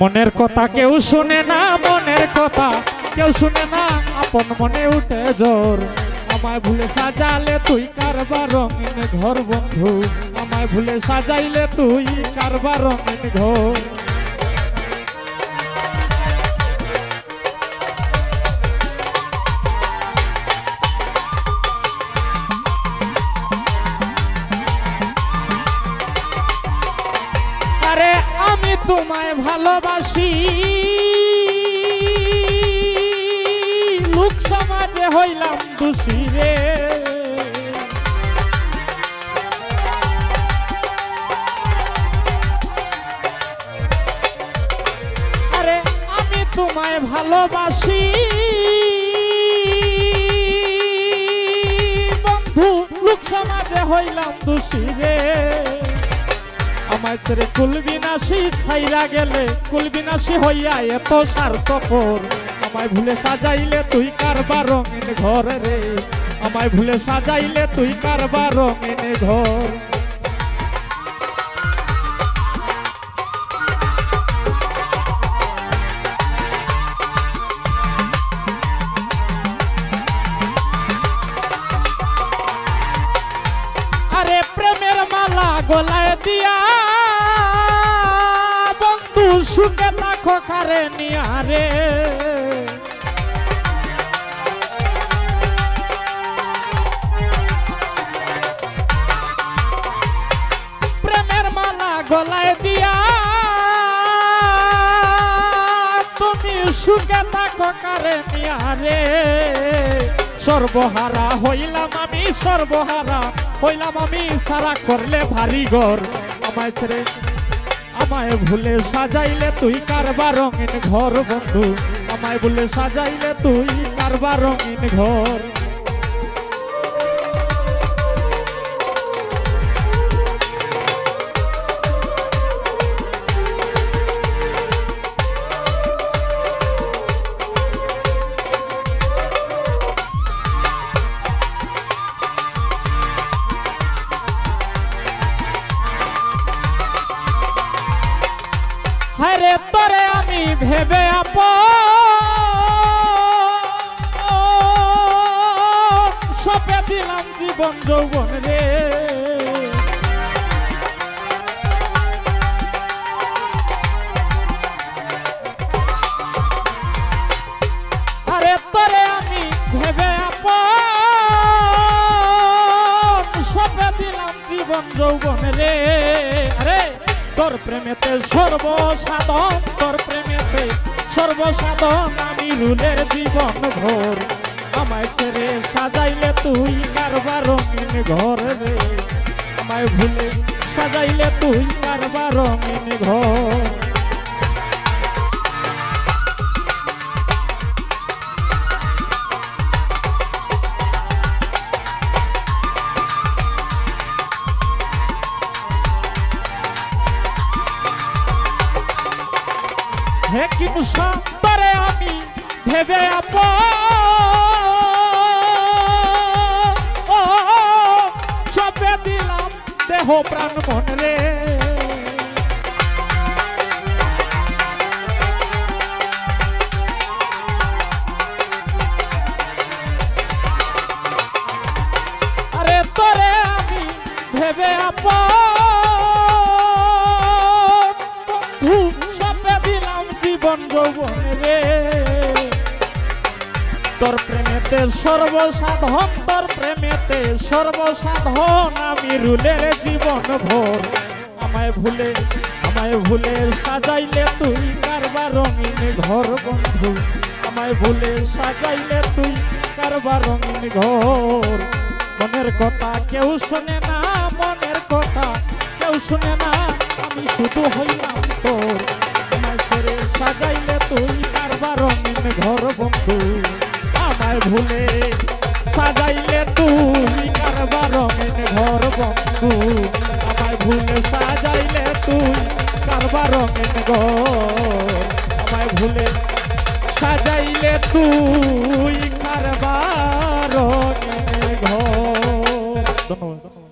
মনের কথা কেউ শুনে না, মনের কথা কেউ শুনে না। আপন মনে উঠে জোর, আমায় ভুলে সাজালে তুই কারবার রঙিন ঘর বন্ধু। আমায় ভুলে সাজাইলে তুই কারবার রঙিন ঘর। তোমায় ভালোবাসি। লোক সমাজে হইলাম দোষী রে। আরে আমি তোমায় ভালোবাসি। বন্ধু, লোক সমাজে হইলাম দোষী রে। আমায় ছেড়ে কুলবিনাশী ছাইরা গেলে, কুলবিনাশি হইয়া এত স্বার্থপর। আমায় ভুলে সাজাইলে তুই কারবার রঙিন ঘর রে। আমায় ভুলে সাজাইলে তুই কারবার রঙিন ঘর। গলায় দিয়া, বন্ধু সুখে থাকো কারে নিয়া রে। প্রেমের মালা গলায় দিয়া, তুমি সুখে থাকো কারে নিয়া রে। সর্বহারা, হইলাম আমি সর্বহারা, হইলাম আমি সারা করলে ভারী ঘর। আমায় ছেড়ে, আমায় ভুলে সাজাইলে তুই কারবার রঙিন ঘর বন্ধু। আমায় ভুলে সাজাইলে তুই কারবার রঙিন ঘর। হায়রে তোরে আমি ভেবে আপ সপে দিলাম জীবন যৌবন রে। আরে, তোরে আমি ভেবে আপ সপে দিলাম জীবন যৌবন রে। তোর প্রেমেতে সর্বসাধন তোর প্রেমেতে সর্বসাধন, আমি রুলের জীবন ঘোর আমায় ছেড়ে সাজাইলে তুই কারবার রঙিন ঘর রে। আমায় ভুলে সাজাইলে তুই কারবার রঙিন ঘর। হে কি সন্তরে আমি, ভেবে আপ। সবে দিলাম দেহ প্রাণ মন রে। আরে তোরে আমি ভেবে আপ। জীবন তোর প্রেমেতে সর্বসাধন তোর প্রেমেতে সর্বসাধন আমি রুলের জীবন ভোর। আমায় ভুলে আমায় ভুলে সাজাইলে তুই কারবার রঙিন ঘর বন্ধু। আমায় ভুলে সাজাইলে তুই কারবার রঙিন ঘর। মনের কথা কেউ শুনে না, মনের কথা কেউ শুনে না, আমি শুধু হইলাম তোর। বন্ধু আমায় ভুলে সাজাইলে তুই কারবার ঘর বন্ধু। আমায় ভুলে সাজাইলে তুই কারবার ঘর। আমায় ভুলে সাজাইলে তুই কারবার ঘর। ধন্যবাদ।